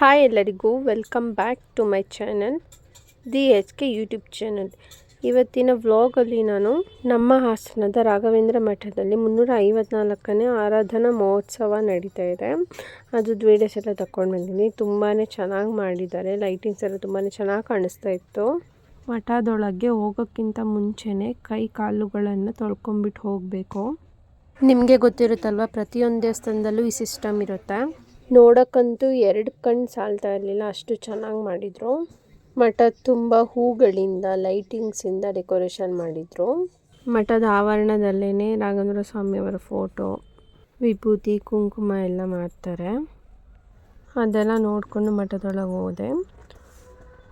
Hi ಎಲ್ಲರಿಗೂ welcome back to my channel the H K YouTube channel ಇವತ್ತಿನ ವ್ಲಾಗಲ್ಲಿ ನಾನು ನಮ್ಮ ಹಾಸನದ ರಾಘವೇಂದ್ರ ಮಠದಲ್ಲಿ ಮುನ್ನೂರ ಐವತ್ನಾಲ್ಕನೇ ಆರಾಧನಾ ಮಹೋತ್ಸವ ನಡೀತಾ ಇದೆ. ಅದು ದ್ವೇಡಸ್ ಎಲ್ಲ ತಗೊಂಡು ಬಂದಿದ್ದೀನಿ ತುಂಬಾ ಚೆನ್ನಾಗಿ ಮಾಡಿದ್ದಾರೆ. ಲೈಟಿಂಗ್ಸ್ ಎಲ್ಲ ತುಂಬಾ ಚೆನ್ನಾಗಿ ಕಾಣಿಸ್ತಾ ಇತ್ತು. ಮಠದೊಳಗೆ ಹೋಗೋಕ್ಕಿಂತ ಮುಂಚೆನೇ ಕೈ ಕಾಲುಗಳನ್ನು ತೊಳ್ಕೊಂಬಿಟ್ಟು ಹೋಗಬೇಕು. ನಿಮಗೆ ಗೊತ್ತಿರುತ್ತಲ್ವ ಪ್ರತಿಯೊಂದು ದೇವಸ್ಥಾನದಲ್ಲೂ ಈ ಸಿಸ್ಟಮ್ ಇರುತ್ತೆ. ನೋಡೋಕ್ಕಂತೂ ಎರಡು ಕಣ್ಣು ಸಾಲ್ತಾ ಇರಲಿಲ್ಲ, ಅಷ್ಟು ಚೆನ್ನಾಗಿ ಮಾಡಿದರು. ಮಠ ತುಂಬ ಹೂಗಳಿಂದ, ಲೈಟಿಂಗ್ಸಿಂದ ಡೆಕೋರೇಷನ್ ಮಾಡಿದರು. ಮಠದ ಆವರಣದಲ್ಲೇ ರಾಘವೇಂದ್ರ ಸ್ವಾಮಿಯವರ ಫೋಟೋ, ವಿಭೂತಿ, ಕುಂಕುಮ ಎಲ್ಲ ಮಾಡ್ತಾರೆ. ಅದೆಲ್ಲ ನೋಡಿಕೊಂಡು ಮಠದೊಳಗೆ ಹೋದೆ.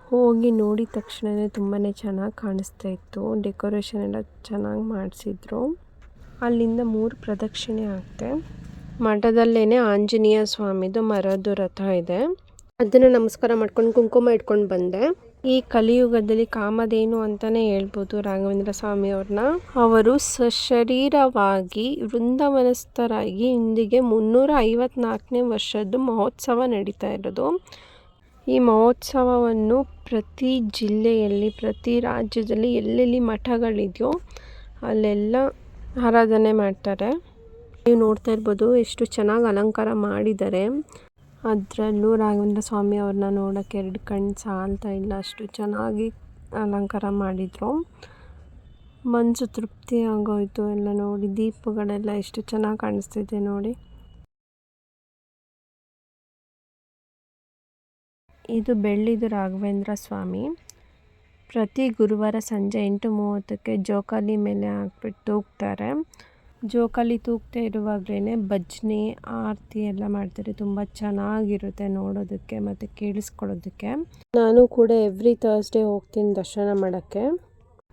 ಹೋಗಿ ನೋಡಿದ ತಕ್ಷಣವೇ ತುಂಬಾ ಚೆನ್ನಾಗಿ ಕಾಣಿಸ್ತಾ ಇತ್ತು. ಡೆಕೋರೇಷನ್ ಎಲ್ಲ ಚೆನ್ನಾಗಿ ಮಾಡಿಸಿದ್ರು. ಅಲ್ಲಿಂದ ಮೂರು ಪ್ರದಕ್ಷಿಣೆ ಆಗ್ತೆ ಮಠದಲ್ಲೇನೆ ಆಂಜನೇಯ ಸ್ವಾಮಿದು ಮರದ್ದು ರಥ ಇದೆ. ಅದನ್ನು ನಮಸ್ಕಾರ ಮಾಡ್ಕೊಂಡು ಕುಂಕುಮ ಇಟ್ಕೊಂಡು ಬಂದೆ. ಈ ಕಲಿಯುಗದಲ್ಲಿ ಕಾಮಧೇನು ಅಂತಾನೆ ಹೇಳ್ಬೋದು ರಾಘವೇಂದ್ರ ಸ್ವಾಮಿಯವ್ರನ್ನ ಅವರು ಸಶರೀರವಾಗಿ ವೃಂದಾವನಸ್ಥರಾಗಿ ಇಂದಿಗೆ ಮುನ್ನೂರ ಐವತ್ನಾಲ್ಕನೇ ವರ್ಷದ್ದು ಮಹೋತ್ಸವ ನಡೀತಾ ಇರೋದು. ಈ ಮಹೋತ್ಸವವನ್ನು ಪ್ರತಿ ಜಿಲ್ಲೆಯಲ್ಲಿ, ಪ್ರತಿ ರಾಜ್ಯದಲ್ಲಿ ಎಲ್ಲೆಲ್ಲಿ ಮಠಗಳಿದೆಯೋ ಅಲ್ಲೆಲ್ಲ ಆರಾಧನೆ ಮಾಡ್ತಾರೆ. ನೀವು ನೋಡ್ತಾ ಇರ್ಬೋದು ಎಷ್ಟು ಚೆನ್ನಾಗಿ ಅಲಂಕಾರ ಮಾಡಿದ್ದಾರೆ. ಅದರಲ್ಲೂ ರಾಘವೇಂದ್ರ ಸ್ವಾಮಿ ಅವ್ರನ್ನ ನೋಡೋಕ್ಕೆ ಎರಡು ಕಣ್ಣು ಸಾಲ್ತಾ ಇಲ್ಲ, ಅಷ್ಟು ಚೆನ್ನಾಗಿ ಅಲಂಕಾರ ಮಾಡಿದರು. ಮನಸ್ಸು ತೃಪ್ತಿ ಆಗೋಯ್ತು, ಎಲ್ಲ ನೋಡಿ ದೀಪಗಳೆಲ್ಲ ಎಷ್ಟು ಚೆನ್ನಾಗಿ ಕಾಣಿಸ್ತಿದೆ ನೋಡಿ. ಇದು ಬೆಳ್ಳಿದು ರಾಘವೇಂದ್ರ ಸ್ವಾಮಿ. ಪ್ರತಿ ಗುರುವಾರ ಸಂಜೆ ಎಂಟು ಮೂವತ್ತಕ್ಕೆ ಜೋಕಾಲಿ ಮೇಲೆ ಹಾಕ್ಬಿಟ್ಟು ತೂಗ್ತಾರೆ ಜೋಕಾಲಿ ತೂಗ್ತಾ ಇರುವಾಗಲೇ ಭಜನೆ, ಆರತಿ ಎಲ್ಲ ಮಾಡ್ತಾರೆ. ತುಂಬ ಚೆನ್ನಾಗಿರುತ್ತೆ ನೋಡೋದಕ್ಕೆ ಮತ್ತು ಕೇಳಿಸ್ಕೊಳ್ಳೋದಕ್ಕೆ. ನಾನು ಕೂಡ ಎವ್ರಿ ಥರ್ಸ್ಡೇ ಹೋಗ್ತೀನಿ ದರ್ಶನ ಮಾಡೋಕ್ಕೆ.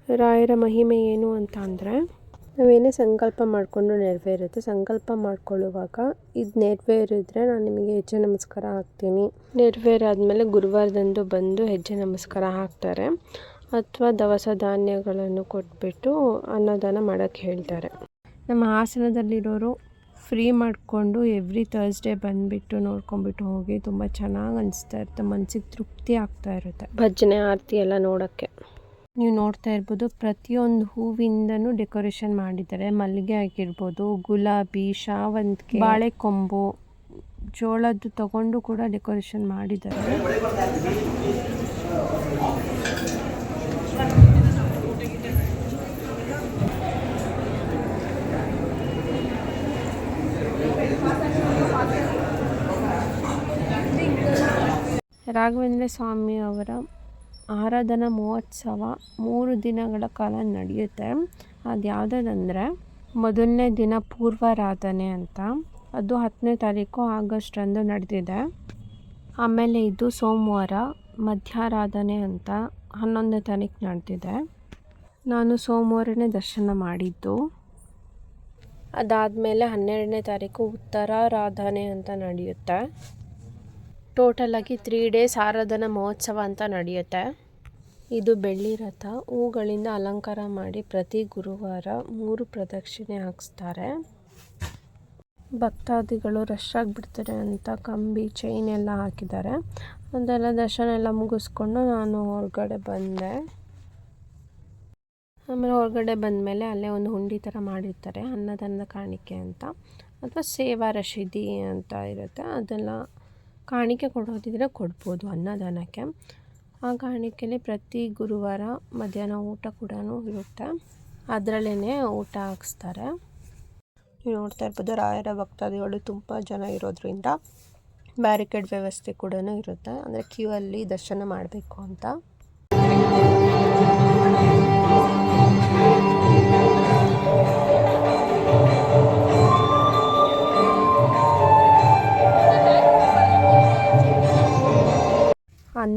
ರಾಯರ ಮಹಿಮೆ ಏನು ಅಂತ ಅಂದರೆ, ನಾವೇನೇ ಸಂಕಲ್ಪ ಮಾಡಿಕೊಂಡು ನೆರವೇರುತ್ತೆ. ಸಂಕಲ್ಪ ಮಾಡ್ಕೊಳ್ಳುವಾಗ ಇದು ನೆರವೇರಿದ್ರೆ ನಾನು ನಿಮಗೆ ಹೆಜ್ಜೆ ನಮಸ್ಕಾರ ಹಾಕ್ತೀನಿ. ನೆರವೇರಾದ್ಮೇಲೆ ಗುರುವಾರದಂದು ಬಂದು ಹೆಜ್ಜೆ ನಮಸ್ಕಾರ ಹಾಕ್ತಾರೆ. ಅಥವಾ ದವಸ ಧಾನ್ಯಗಳನ್ನು ಕೊಟ್ಬಿಟ್ಟು ಅನ್ನದಾನ ಮಾಡೋಕ್ಕೆ ಹೇಳ್ತಾರೆ. ನಮ್ಮ ಹಾಸನದಲ್ಲಿರೋರು ಫ್ರೀ ಮಾಡಿಕೊಂಡು ಎವ್ರಿ ತರ್ಸ್ಡೇ ಬಂದುಬಿಟ್ಟು ನೋಡ್ಕೊಂಬಿಟ್ಟು ಹೋಗಿ ತುಂಬ ಚೆನ್ನಾಗಿ ಅನಿಸ್ತಾ ಇರುತ್ತೆ ಮನಸ್ಸಿಗೆ ತೃಪ್ತಿ ಆಗ್ತಾ ಇರುತ್ತೆ. ಭಜನೆ ಆರತಿ ಎಲ್ಲ ನೋಡೋಕ್ಕೆ. ನೀವು ನೋಡ್ತಾ ಇರ್ಬೋದು ಪ್ರತಿಯೊಂದು ಹೂವಿಂದನೂ ಡೆಕೋರೇಷನ್ ಮಾಡಿದ್ದಾರೆ. ಮಲ್ಲಿಗೆ ಆಗಿರ್ಬೋದು ಗುಲಾಬಿ ಶಾವಂತಿಗೆ ಬಾಳೆಕೊಂಬು ಜೋಳದ್ದು ತಗೊಂಡು ಕೂಡ ಡೆಕೋರೇಷನ್ ಮಾಡಿದ್ದಾರೆ. ರಾಘವೇಂದ್ರ ಸ್ವಾಮಿ ಅವರ ಆರಾಧನಾ ಮಹೋತ್ಸವ ಮೂರು ದಿನಗಳ ಕಾಲ ನಡೆಯುತ್ತೆ. ಅದು ಯಾವುದಂದರೆ ಮೊದಲನೇ ದಿನ ಪೂರ್ವಾರಾಧನೆ ಅಂತ. ಅದು ಹತ್ತನೇ ತಾರೀಕು ಆಗಸ್ಟಂದು ನಡೆದಿದೆ. ಆಮೇಲೆ ಇದು ಸೋಮವಾರ ಮಧ್ಯಾರಾಧನೆ ಅಂತ ಹನ್ನೊಂದನೇ ತಾರೀಕು ನಡೆದಿದೆ. ನಾನು ಸೋಮವಾರನೇ ದರ್ಶನ ಮಾಡಿದ್ದು. ಅದಾದಮೇಲೆ ಹನ್ನೆರಡನೇ ತಾರೀಕು ಉತ್ತರಾರಾಧನೆ ಅಂತ ನಡೆಯುತ್ತೆ. ಟೋಟಲಾಗಿ ತ್ರೀ ಡೇಸ್ ಆರಾಧನಾ ಮಹೋತ್ಸವ ಅಂತ ನಡೆಯುತ್ತೆ. ಇದು ಬೆಳ್ಳಿ ರಥ. ಹೂಗಳಿಂದ ಅಲಂಕಾರ ಮಾಡಿ ಪ್ರತಿ ಗುರುವಾರ ಮೂರು ಪ್ರದಕ್ಷಿಣೆ ಹಾಕಿಸ್ತಾರೆ. ಭಕ್ತಾದಿಗಳು ರಶ್ ಆಗಿಬಿಡ್ತಾರೆ ಅಂತ ಕಂಬಿ ಚೈನ್ ಎಲ್ಲ ಹಾಕಿದ್ದಾರೆ. ಅದೆಲ್ಲ ದರ್ಶನ ಎಲ್ಲ ಮುಗಿಸ್ಕೊಂಡು ನಾನು ಹೊರಗಡೆ ಬಂದೆ. ಆಮೇಲೆ ಹೊರಗಡೆ ಬಂದಮೇಲೆ ಅಲ್ಲೇ ಒಂದು ಹುಂಡಿ ಥರ ಮಾಡಿರ್ತಾರೆ, ಅನ್ನದಾನದ ಕಾಣಿಕೆ ಅಂತ. ಅಥವಾ ಸೇವಾ ರಶೀದಿ ಅಂತ ಇರುತ್ತೆ. ಅದೆಲ್ಲ ಕಾಣಿಕೆ ಕೊಡೋದಿದ್ರೆ ಕೊಡ್ಬೋದು ಅನ್ನದಾನಕ್ಕೆ. ಆ ಕಾಣಿಕೆಯಲ್ಲಿ ಪ್ರತಿ ಗುರುವಾರ ಮಧ್ಯಾಹ್ನ ಊಟ ಕೂಡ ಇರುತ್ತೆ. ಅದರಲ್ಲೇ ಊಟ ಹಾಕ್ಸ್ತಾರೆ. ನೀವು ನೋಡ್ತಾ ಇರ್ಬೋದು ರಾಯರ ಭಕ್ತಾದಿಗಳು ತುಂಬ ಜನ ಇರೋದ್ರಿಂದ ಬ್ಯಾರಿಕೇಡ್ ವ್ಯವಸ್ಥೆ ಕೂಡ ಇರುತ್ತೆ. ಅಂದರೆ ಕ್ಯೂ ಅಲ್ಲಿ ದರ್ಶನ ಮಾಡಬೇಕು ಅಂತ.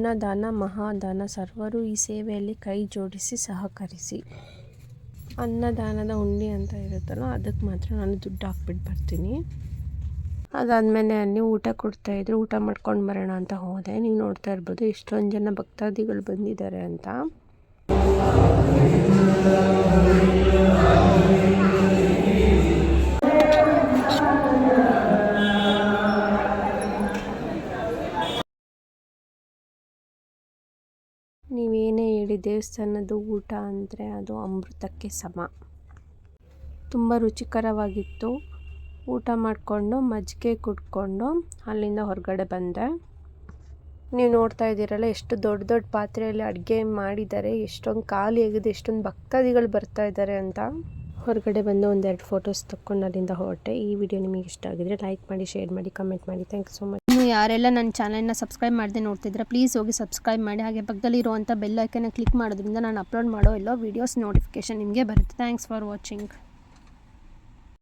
ಅನ್ನದಾನ ಮಹಾದಾನ ಸರ್ವರು ಈ ಸೇವೆಯಲ್ಲಿ ಕೈ ಜೋಡಿಸಿ ಸಹಕರಿಸಿ. ಅನ್ನದಾನದ ಉಂಡಿ ಅಂತ ಇರುತ್ತಲ್ಲ, ಅದಕ್ಕೆ ಮಾತ್ರ ನಾನು ದುಡ್ಡು ಹಾಕ್ಬಿಟ್ಟು ಬರ್ತೀನಿ. ಅದಾದಮೇಲೆ ಅಲ್ಲಿ ಊಟ ಕೊಡ್ತಾಯಿದ್ರು ಊಟ ಮಾಡ್ಕೊಂಡು ಬರೋಣ ಅಂತ ಹೋದೆ. ನೀವು ನೋಡ್ತಾ ಇರ್ಬೋದು ಎಷ್ಟೊಂದು ಜನ ಭಕ್ತಾದಿಗಳು ಬಂದಿದ್ದಾರೆ ಅಂತ. ಹೇಳಿ ದೇವಸ್ಥಾನದ ಊಟ ಅಂದರೆ ಅದು ಅಮೃತಕ್ಕೆ ಸಮ. ತುಂಬ ರುಚಿಕರವಾಗಿತ್ತು. ಊಟ ಮಾಡಿಕೊಂಡು ಮಜ್ಜಿಗೆ ಕುಡ್ಕೊಂಡು ಅಲ್ಲಿಂದ ಹೊರಗಡೆ ಬಂದೆ. ನೀವು ನೋಡ್ತಾ ಇದ್ದೀರಲ್ಲ, ಎಷ್ಟು ದೊಡ್ಡ ದೊಡ್ಡ ಪಾತ್ರೆಯಲ್ಲಿ ಅಡುಗೆ ಮಾಡಿದ್ದಾರೆ, ಎಷ್ಟೊಂದು ಖಾಲಿ ಆಗಿದೆ, ಎಷ್ಟೊಂದು ಭಕ್ತಾದಿಗಳು ಬರ್ತಾ ಇದ್ದಾರೆ ಅಂತ. ಹೊರಗಡೆ ಬಂದು ಒಂದೆರಡು ಫೋಟೋಸ್ ತಕ್ಕೊಂಡು ಅಲ್ಲಿಂದ ಹೊರಟೆ. ಈ ವಿಡಿಯೋ ನಿಮಗೆ ಇಷ್ಟ ಆಗಿದ್ರೆ ಲೈಕ್ ಮಾಡಿ ಶೇರ್ ಮಾಡಿ ಕಮೆಂಟ್ ಮಾಡಿ. ಥ್ಯಾಂಕ್ ಯು ಸೊ ಮಚ್ ಯಾರೆಲ್ಲ ನನ್ನ ಚಾನಲ್ನ ಸಬ್ಸ್ಕ್ರೈಬ್ ಮಾಡದೆ ನೋಡ್ತಿದ್ರೆ ಪ್ಲೀಸ್ ಹೋಗಿ ಸಬ್ಸ್ಕ್ರೈಬ್ ಮಾಡಿ. ಹಾಗೆ ಪಕ್ಕದಲ್ಲಿರುವಂಥ ಬೆಲ್ ಐಕನ್ನ ಕ್ಲಿಕ್ ಮಾಡೋದ್ರಿಂದ ನಾನು ಅಪ್ಲೋಡ್ ಮಾಡೋ ಎಲ್ಲೋ ವೀಡಿಯೋಸ್ ನೋಟಿಫಿಕೇಶನ್ ನಿಮಗೆ ಬರುತ್ತೆ. Thanks for watching